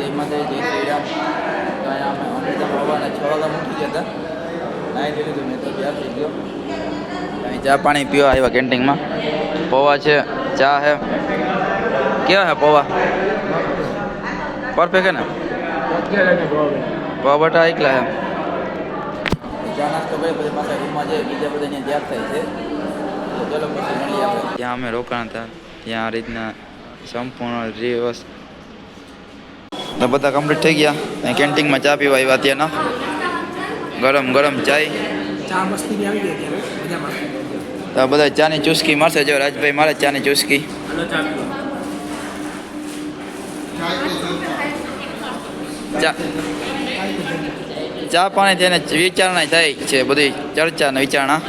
જય માતા જય શ્રી રામ તો અહીંયા અમે અમૃતમ હવાના છ વાગ્યા મૂકી ગયા હતા. નાહી લીધું, મેં તો ત્યાર થઈ ગયો. અહીં ચા પાણી પીવા આવ્યા કેન્ટીનમાં. પૌવા છે, ચા છે કેવા છે પૌવા? પરફેક્ટ છે ને? પૌવા બટા એકલા છે ચા નાસ્તો કરી પછી પાછા રૂમમાં જઈએ, બીજા બધા અહીંયા તૈયાર થાય છે. તો ચલો પછી મળીએ આપણે. ત્યાં અમે રોકાણ હતા. ત્યાં આ રીતના સંપૂર્ણ રિવર્સ તો બધા કમ્પ્લીટ થઈ ગયા. અહીં કેન્ટીનમાં ચા પીવા આવ્યા ત્યાંના ગરમ ગરમ ચાય. ચા મસ્તી આવી ગઈ અત્યારે મજામાં. તો આ બધા ચાની ચુસ્કી મારશે. જો રાજભાઈ મારે ચાની ચુસ્કી. ચા ચા ચા પાણી તેને વિચારણા થાય છે બધી ચર્ચા ને વિચારણા.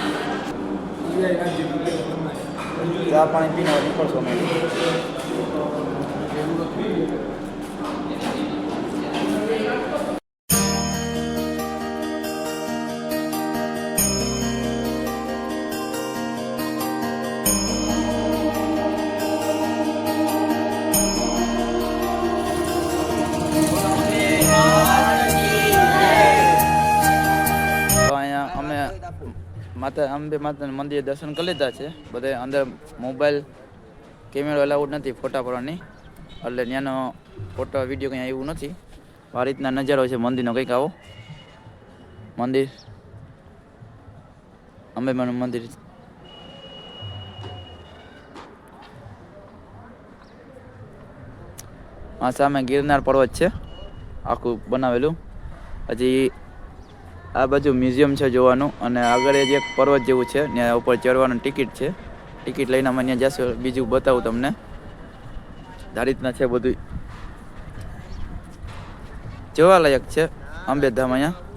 ચા પાણી પીને નીકળશો માતા અંબે માતાના મંદિરે દર્શન કરી લીધા છે. બધે અંદર મોબાઈલ, કેમેરો અલાઉડ નથી ફોટા પડવાની. એટલે ત્યાંનો ફોટો વીડિયો કંઈ આવ્યું નથી. આ રીતના નજારો છે મંદિરનો કંઈક આવો. મંદિર. અંબેમાનું મંદિર. આ સામે ગિરનાર પર્વત છે. આખું બનાવેલું. હજી આ બાજુ મ્યુઝિયમ છે જોવાનું અને આગળ જ એક પર્વત જેવું છે, ત્યાં ઉપર ચડવાનું ટિકિટ છે. ટિકિટ લઈને અમે ત્યાં જશું. બીજું બતાવું તમને. આ છે બધું જોવાલાયક છે અંબેધામ અહીંયા.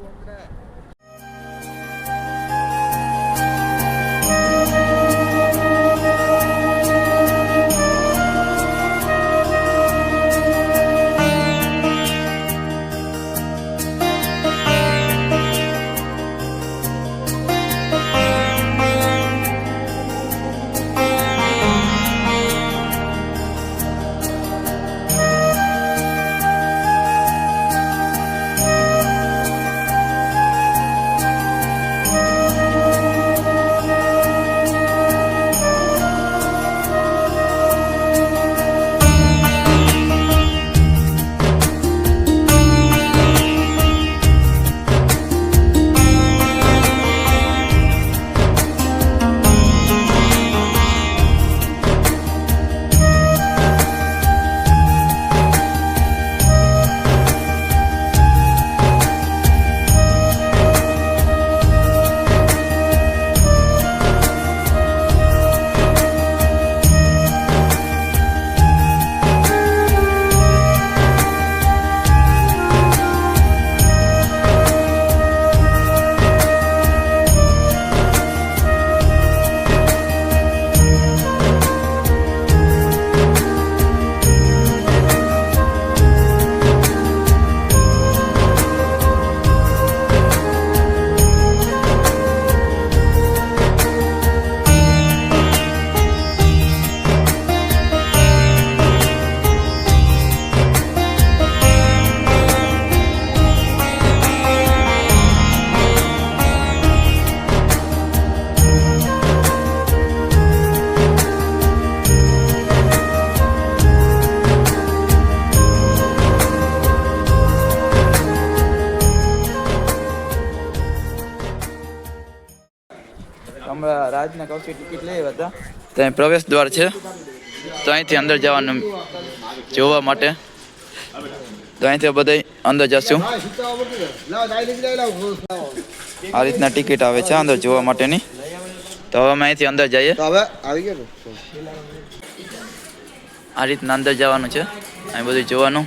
ત્યાં પ્રવેશ દ્વાર છે. તો અહીંથી અંદર જવાનું જોવા માટે. તો અહીંથી બધા અંદર જશું. આ રીતના ટિકિટ આવે છે અંદર જોવા માટેની. તો હવે અમે અહીંથી અંદર જઈએ. આ રીતના અંદર જવાનું છે. અહીં બધું જોવાનું.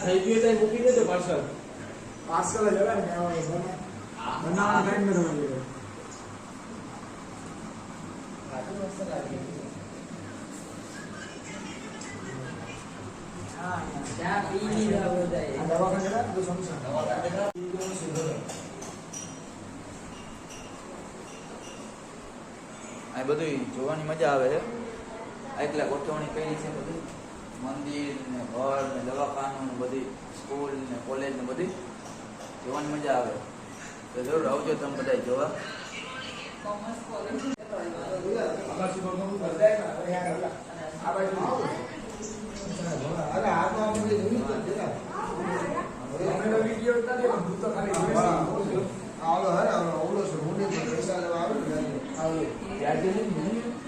થઈ ગયું તો મૂકી દેજો પાર્સલ પાર્સલ જ હવે ને બનાવવાનો ટાઈમ ન તમારે દવાખાને તો સમસ્યા આ બધું જોવાની મજા આવે છે આ એકલા ગોઠવણી કઈ છે બધી મંદિર ને ઘર ને દવાખાનું બધી, સ્કૂલ ને કોલેજ ને બધી જોવાની મજા આવે. તો જરૂર આવજો તમે બધા જોવા.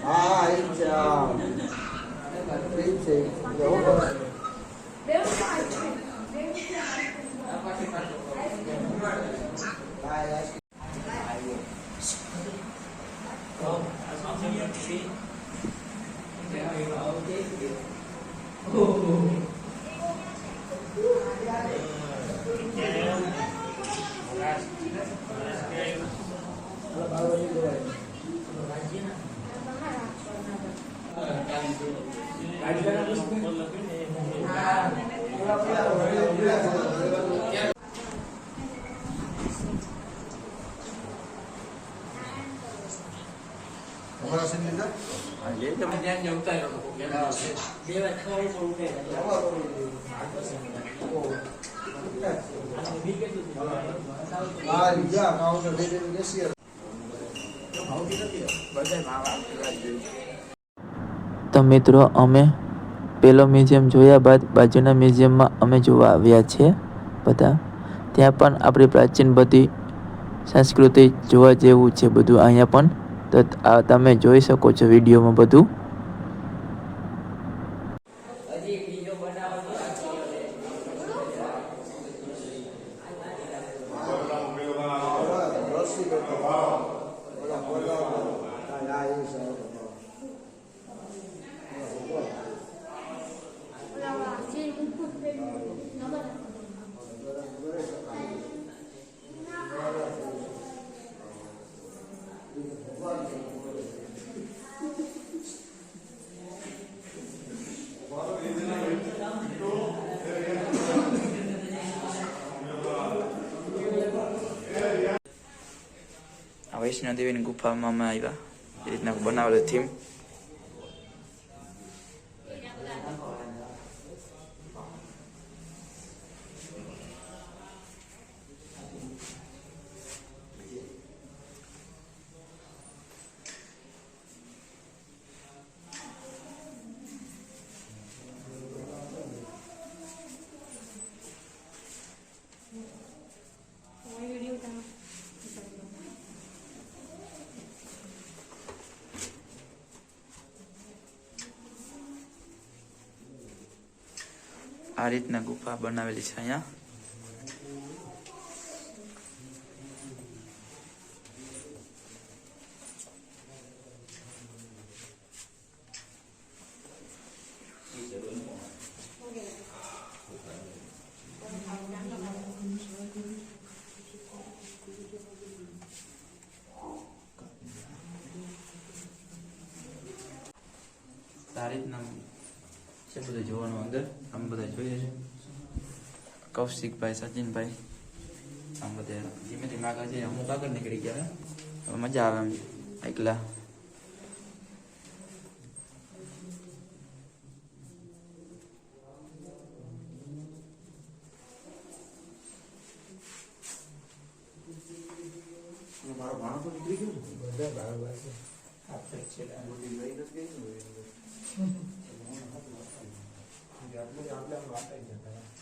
હા એ જ છે હા. એ જ છે એવું કરે. હા, યાર. સીન લીધા? હા, તમે તો મિત્રો અમે પેલો મ્યુઝિયમ જોયા બાદ બાજુના મ્યુઝિયમમાં અમે જોવા આવ્યા છીએ બધા. ત્યાં પણ આપણી પ્રાચીન બધી સંસ્કૃતિ જોવા જેવું છે બધું અહીંયા પણ. તો આ તમે જોઈ શકો છો વિડીયોમાં બધું. આ વૈષ્ણવ દેવીની ગુફામાં અમે આવ્યા એ રીતના બનાવેલું થીમ આ રીતના ગુફા બનાવેલી છે અહીંયા. આ રીતના છે બધું જોવાનું અંદર આમ બધા જોઈએ છે કૌશિકભાઈ સચિનભાઈ આમ બધા ધીમે ધીમે આગળ જઈએ અમુક આગળ નીકળી ગયા હવે મજા આવે એમ એકલા મારો ભાણો તો નીકળી ગયો ને. બધા બરાબર છે આ ફ્રેક છે બધી લઈ નથી ગઈ આપણે વાત આવી જતા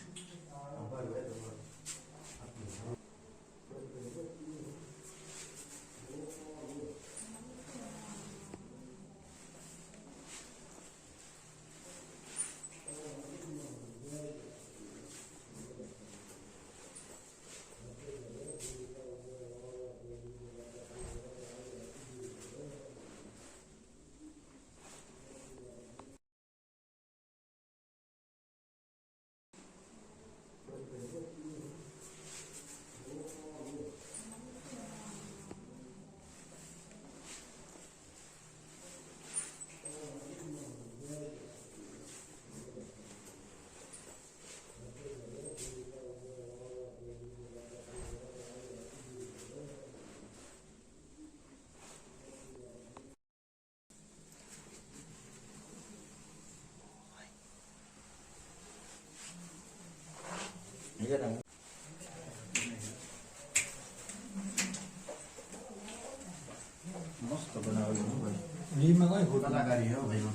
મસ્ત બનાવેલું ભાઈ વીમાં કઈ ખોટું કલાકારી હો ભાઈ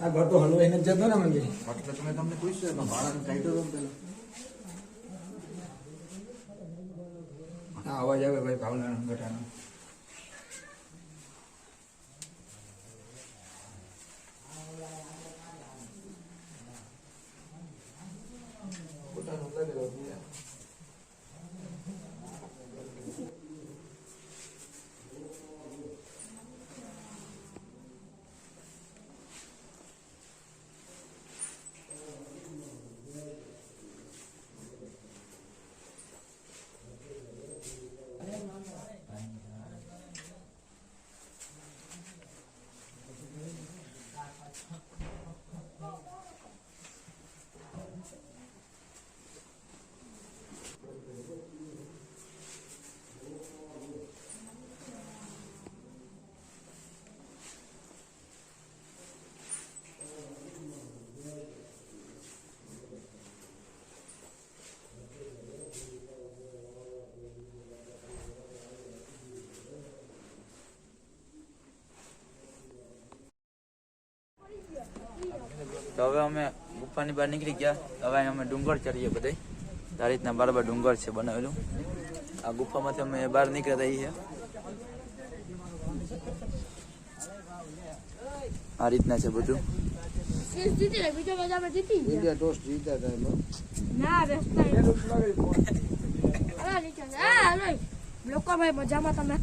આ ઘર તો હલવાઈને જ જતો ને મંદિર એટલે તમે તમને પૂછ્યું એમાં ભાડાનું ટાઈટલ પેલા આ અવાજ આવે ભાઈ ભાવના ગટાનો તો હવે અમે ગુફાની બહાર નીકળી ગયા. હવે અમે ડુંગર ચડીએ બધે આ રીતના બરાબર ડુંગર છે બનાવેલું. આ ગુફામાંથી અમે બહાર નીકળ્યા છીએ આ રીતના છે બધું. લોકો ભાઈ મજામાં તમે?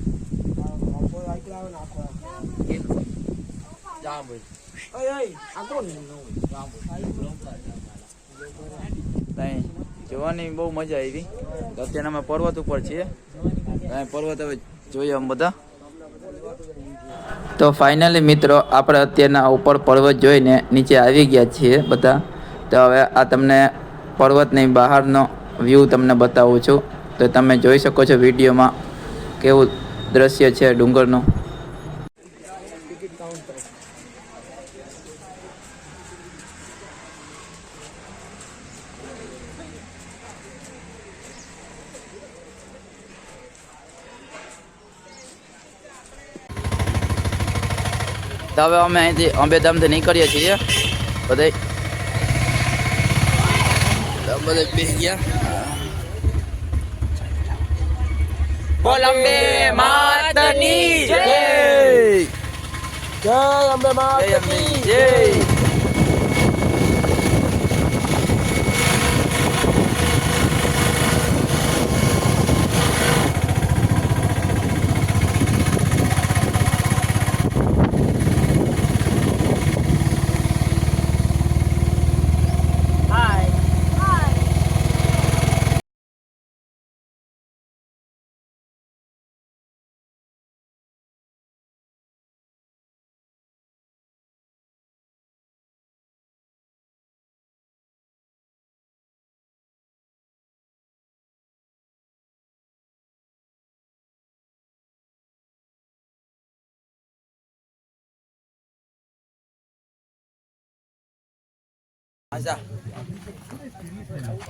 ત્યાં જોવાની બહુ મજા આવી. અત્યારે અમે પર્વત ઉપર છીએ. પર્વત હવે જોઈએ અમે બધા. તો ફાઇનલી મિત્રો, આપણે અત્યારના ઉપર પર્વત જોઈને નીચે આવી ગયા છીએ બધા. તો હવે આ તમને પર્વતની બહારનો વ્યૂ તમને બતાવું છું. તો તમે જોઈ શકો છો વિડીયોમાં કેવું દ્રશ્ય છે ડુંગરનું. તો હવે અમે અહીંથી અંબેધામથી નીકળીએ છીએ. બધે બધે બે ગયા. બોલ અંબે માતની જય! જય અંબે માં જય!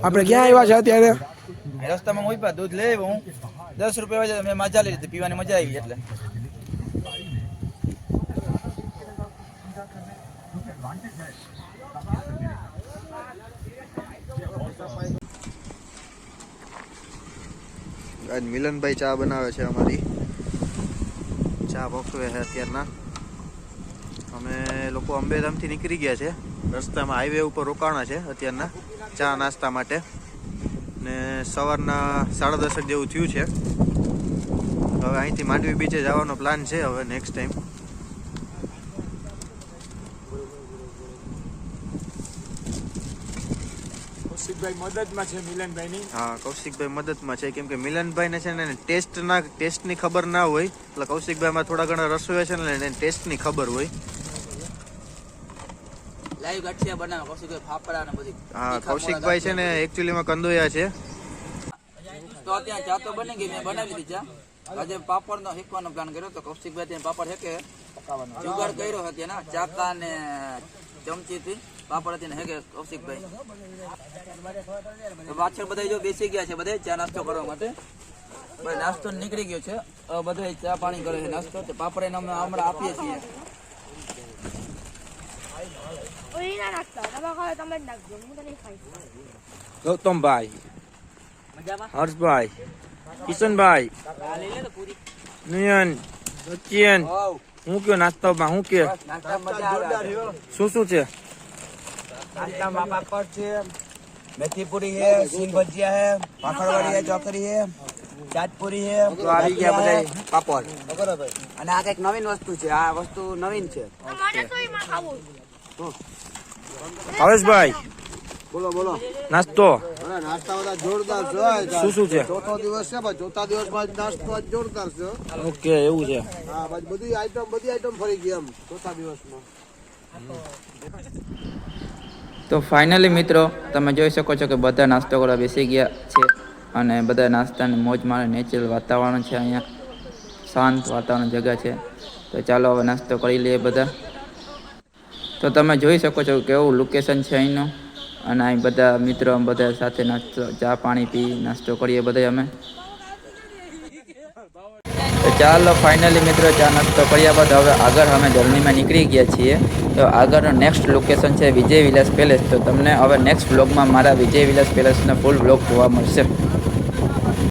આપણે ક્યાં આવ્યા છે અત્યારે? રસ્તામાં હું પા દૂધ લઈ હું. દસ રૂપિયા વાંચ્યા મેં મજા લીધી પીવાની મજા આવી એટલે. આજ મિલનભાઈ ચા બનાવે છે અમારી. ચા બોક્સ છે અત્યારના. અમે લોકો અંબેધામથી નીકળી ગયા છે. રસ્તામાં હાઈવે ઉપર રોકાણા છે અત્યારના ચા નાસ્તા માટે. ને સવારના સાડા દસક જેવું થયું છે. હવે અહીંથી માંડવી બીચે જવાનો પ્લાન છે હવે નેક્સ્ટ ટાઈમ કૌશિકભાઈ મદદમાં છે મિલનભાઈની. હા કૌશિકભાઈ મદદમાં છે. કેમ કે મિલનભાઈને છે ને ટેસ્ટના ટેસ્ટની ખબર ના હોય. એટલે કૌશિકભાઈમાં થોડા ઘણા રસોઈ છે ને એને ટેસ્ટની ખબર હોય. લાઈવ ગાંઠિયા બનાવે કૌશિકભાઈ ફાફડા ને બધી. હા કૌશિકભાઈ છે ને એકચ્યુઅલીમાં કંદોયા છે. તો અત્યારે ચા તો બની ગઈ મેં બનાવી લીધી ચા. આજે પાપડ નો શીખવાનો પ્લાન કર્યો તો કૌશિકભાઈ ત્યાં પાપડ હેકે જુગાડ કર્યો હતો ના ચાકા ને ચમચી થી પાપડ હતી ને હેકે કૌશિકભાઈ વાછળ પાછળ બધા જો બેસી ગયા છે બધા ચા નાસ્તો કરવા માટે. નાસ્તો નીકળી ગયો છે. બધા ચા પાણી કરે છે નાસ્તો. પાપડ એને અમે હમણાં આપીએ છીએ. ઓય ના નાખતા તમે ખાઓ તમે જ નાખજો હું તો નહીં ખાઈશ ગૌતમભાઈ હર્ષભાઈ કિશનભાઈ નિયન સચિન હું કયો નાસ્તામાં હું કે શું શું છે નાસ્તામાં પાપડ છે મેથી પૂરી છે સીંગ ભજીયા છે પાપડવાળી है। ચોકરી છે ચાટપુરી છે તો આવી ગયા બધા પાપડ અને આ કંઈક નવીન વસ્તુ છે આ વસ્તુ નવીન છે. મારે તો એમાં ખાવું. ભાવેશભાઈ બોલો બોલો. નાસ્તો. શું શું છે? ચોથો દિવસ છે ચોથા દિવસમાં નાસ્તો જોરદાર છે. ઓકે એવું છે. હા બધી આઈટમ બધી આઈટમ ફરી ગઈ એમ ચોથા દિવસમાં. તો ફાઇનલી મિત્રો તમે જોઈ શકો છો કે બધા નાસ્તો કરવા બેસી ગયા છે અને બધા નાસ્તાની મોજ મારે નેચરલ વાતાવરણ છે અહીંયા. શાંત વાતાવરણ જગ્યા છે. તો ચાલો હવે નાસ્તો કરી લઈએ બધા. તો તમે જોઈ શકો છો કેવું લોકેશન છે અહીંનું. અને અહીં બધા મિત્રો બધા સાથે નાસ્તો, ચા પાણી પી, નાસ્તો કરીએ બધા અમે. ચાલો ફાઇનલી મિત્રો ચા નાસ્તો કર્યા બાદ હવે આગળ અમે જર્નીમાં નીકળી ગયા છીએ. તો આગળનું નેક્સ્ટ લોકેશન છે વિજય વિલાસ પેલેસ તો તમને હવે નેક્સ્ટ વ્લોગમાં મારા વિજય વિલાસ પેલેસનો ફૂલ વ્લોગ જોવા મળશે.